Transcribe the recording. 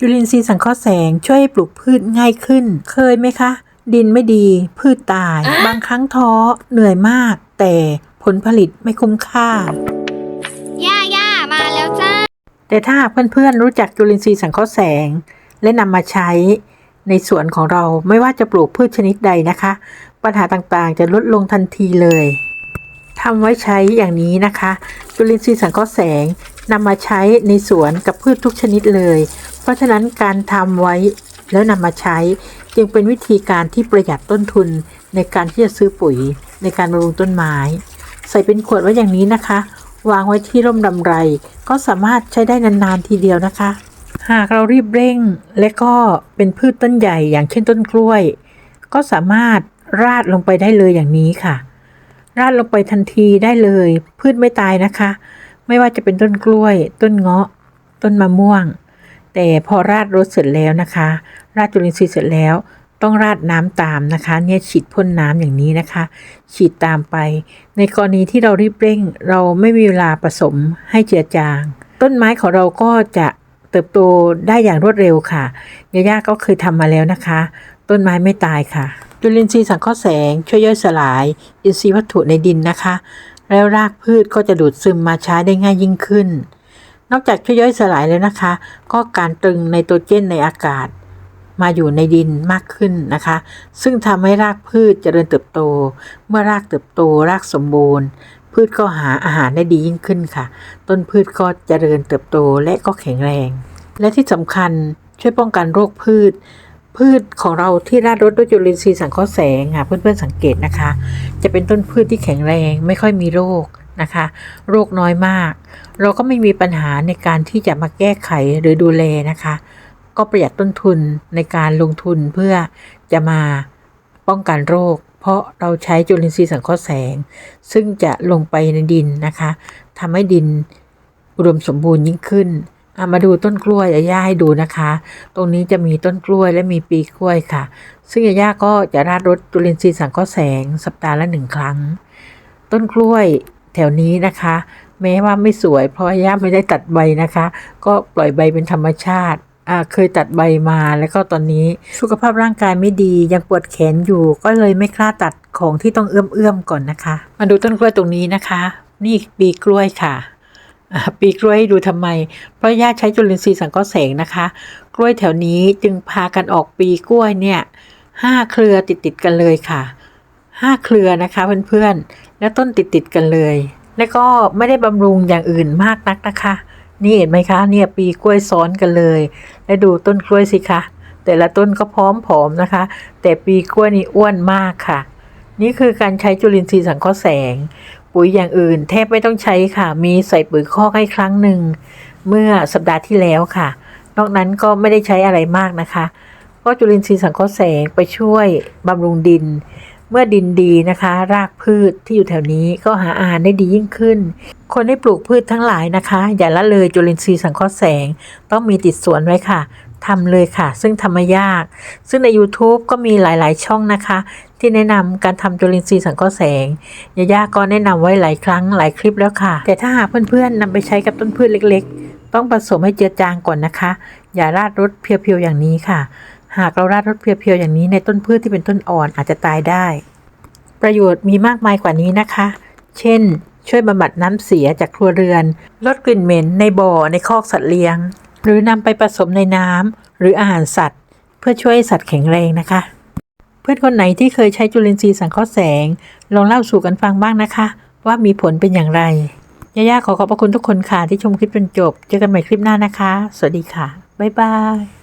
จุลินทรีย์สังเคราะห์แสงช่วยให้ปลูกพืชง่ายขึ้น เคยไหมคะ ดินไม่ดี พืชตาย บางครั้งท้อเหนื่อยมาก แต่ผลผลิตไม่คุ้มค่า ย่าย่ามาแล้วจ้า แต่ถ้าหากเพื่อนๆรู้จักจุลินทรีย์สังเคราะห์แสง และนำมาใช้ในสวนของเราไม่ว่าจะปลูกพืชชนิดใดนะคะ ปัญหาต่างๆ จะลดลงทันทีเลยทำไว้ใช้อย่างนี้นะคะ จุลินทรีย์สังเคราะห์แสง นำมาใช้ในสวนกับพืชทุกชนิดเลย เพราะฉะนั้นการทำไว้แล้วนำมาใช้จึงเป็นวิธีการที่ประหยัดต้นทุนในการที่จะซื้อปุ๋ยในการบำรุงต้นไม้ ใส่เป็นขวดไว้อย่างนี้นะคะ วางไว้ที่ร่มดำไร ก็สามารถใช้ได้นานๆทีเดียวนะคะ หากเรารีบเร่งและก็เป็นพืชต้นใหญ่อย่างเช่นต้นกล้วย ก็สามารถราดลงไปได้เลยอย่างนี้ค่ะ ราดลงไปทันทีได้เลย พืชไม่ตายนะคะ ไม่ว่าจะเป็นต้นกล้วย ต้นเงาะ ต้นมะม่วง แต่พอราดรสเสร็จแล้วนะคะ ราดจุลินทรีย์เสร็จแล้ว ต้องราดน้ำตามนะคะ เนี่ยฉีดพ่นน้ำอย่างนี้นะคะ ฉีดตามไป ในกรณีที่เรารีบเร่ง เราไม่มีเวลาผสมให้เจือจาง ต้นไม้ของเราก็จะเติบโตได้อย่างรวดเร็วค่ะยาย่าก็เคยทำมาแล้วนะคะ ต้นไม้ไม่ตายค่ะ จุลินทรีย์สังเคราะห์แสง ช่วยย่อยสลาย อินทรีย์วัตถุในดินนะคะ แล้วรากพืชก็จะดูดซึมมาใช้ได้ง่ายยิ่งขึ้น นอกจากช่วยย่อยสลายแล้วนะคะ ก็การตรึงไนโตรเจนในอากาศ มาอยู่ในดินมากขึ้นนะคะ ซึ่งทำให้รากพืชเจริญเติบโต เมื่อรากเติบโตรากสมบูรณ์ พืชก็หาอาหารได้ดียิ่งขึ้นค่ะ ต้นพืชก็เจริญเติบโตและก็แข็งแรง และที่สำคัญช่วยป้องกันโรคพืช พืชของเราที่ราดรดด้วยจุลินทรีย์สังเคราะห์แสงค่ะเพื่อนๆสังเกตนะคะ จะเป็นต้นพืชที่แข็งแรงไม่ค่อยมีโรคนะคะ โรคน้อยมาก เราก็ไม่มีปัญหาในการที่จะมาแก้ไขหรือดูแลนะคะ ก็ประหยัดต้นทุนในการลงทุนเพื่อจะมาป้องกันโรค เพราะเราใช้จุลินทรีย์สังเคราะห์แสง ซึ่งจะลงไปในดินนะคะทำให้ดินอุดมสมบูรณ์ยิ่งขึ้น มาดูต้นกล้วยยาย่าให้ดูนะคะ ตรงนี้จะมีต้นกล้วยและมีปีกล้วยค่ะ ซึ่งยาย่าก็จะราดรดจุลินทรีย์สังเคราะห์แสง สัปดาห์ละหนึ่งครั้ง ต้นกล้วยแถวนี้นะคะ แม้ว่าไม่สวย เพราะว่าย่าไม่ได้ตัดใบนะคะ ก็ปล่อยใบเป็นธรรมชาติเคยตัดใบมาแล้วก็ตอนนี้สุขภาพร่างกายไม่ดียังปวดแขนอยู่ ก็เลยไม่กล้าตัดของที่ต้องเอื้อมเอื้อมๆก่อนนะคะ มาดูต้นกล้วยตรงนี้นะคะ นี่ปีกล้วยค่ะ ปีกล้วยให้ดูทำไม เพราะย่าใช้จุลินทรีย์สังเคราะห์แสงนะคะ กล้วยแถวนี้จึงพากันออกปีกล้วยเนี่ยห้าเครือติดติดกันเลยค่ะห้าเครือนะคะเพื่อนๆ แล้วต้นติดติดกันเลย แล้วก็ไม่ได้บำรุงอย่างอื่นมากนักนะคะ นี่เห็นไหมคะเนี่ยปีกล้วยซ้อนกันเลย แล้วดูต้นกล้วยสิคะแต่ละต้นก็พร้อมผอมนะคะ แต่ปีกล้วยนี่อ้วนมากค่ะ นี่คือการใช้จุลินทรีย์สังเคราะห์แสง ปุ๋ยอย่างอื่นแทบไม่ต้องใช้ค่ะ มีใส่ปุ๋ยคอกให้ครั้งหนึ่ง เมื่อสัปดาห์ที่แล้วค่ะ นอกนั้นก็ไม่ได้ใช้อะไรมากนะคะ ก็จุลินทรีย์สังเคราะห์แสงไปช่วยบำรุงดิน เมื่อดินดีนะคะ รากพืชที่อยู่แถวนี้ก็หาอาหารได้ดียิ่งขึ้น คนที่ปลูกพืชทั้งหลายนะคะ อย่าละเลยจุลินทรีย์สังเคราะห์แสง ต้องมีติดสวนไว้ค่ะ ทำเลยค่ะ ซึ่งทำไม่ยาก ซึ่งใน YouTube ก็มีหลาย ๆ ช่องนะคะ ที่แนะนำการทำจุลินทรีย์สังเคราะห์แสงยาย่าก็แนะนำไว้หลายครั้งหลายคลิปแล้วค่ะ แต่ถ้าหากเพื่อน ๆนำไปใช้กับต้นพืชเล็ก ๆ ต้องผสมให้เจือจางก่อนนะคะ อย่าราดรสเพียวๆอย่างนี้ค่ะ หากเราราดรสเพียวๆอย่างนี้ในต้นพืชที่เป็นต้นอ่อนอาจจะตายได้ ประโยชน์มีมากมายกว่านี้นะคะ เช่น ช่วยบำบัดน้ำเสียจากครัวเรือน ลดกลิ่นเหม็นในบ่อในคอกสัตว์เลี้ยง รือนำไปผสมในน้ำหรืออาหารสัตว์ เพื่อช่วยสัตว์แข็งแรงนะคะ เพื่อนคนไหนที่เคยใช้จุลินทรีย์สังเคราะห์แสง ลองเล่าสู่กันฟังบ้างนะคะ ว่ามีผลเป็นอย่างไรย่าๆขอขอบพระคุณทุกคนค่ะที่ชมคลิปจนจบ เจอกันใหม่คลิปหน้านะคะ สวัสดีค่ะ บ๊ายบาย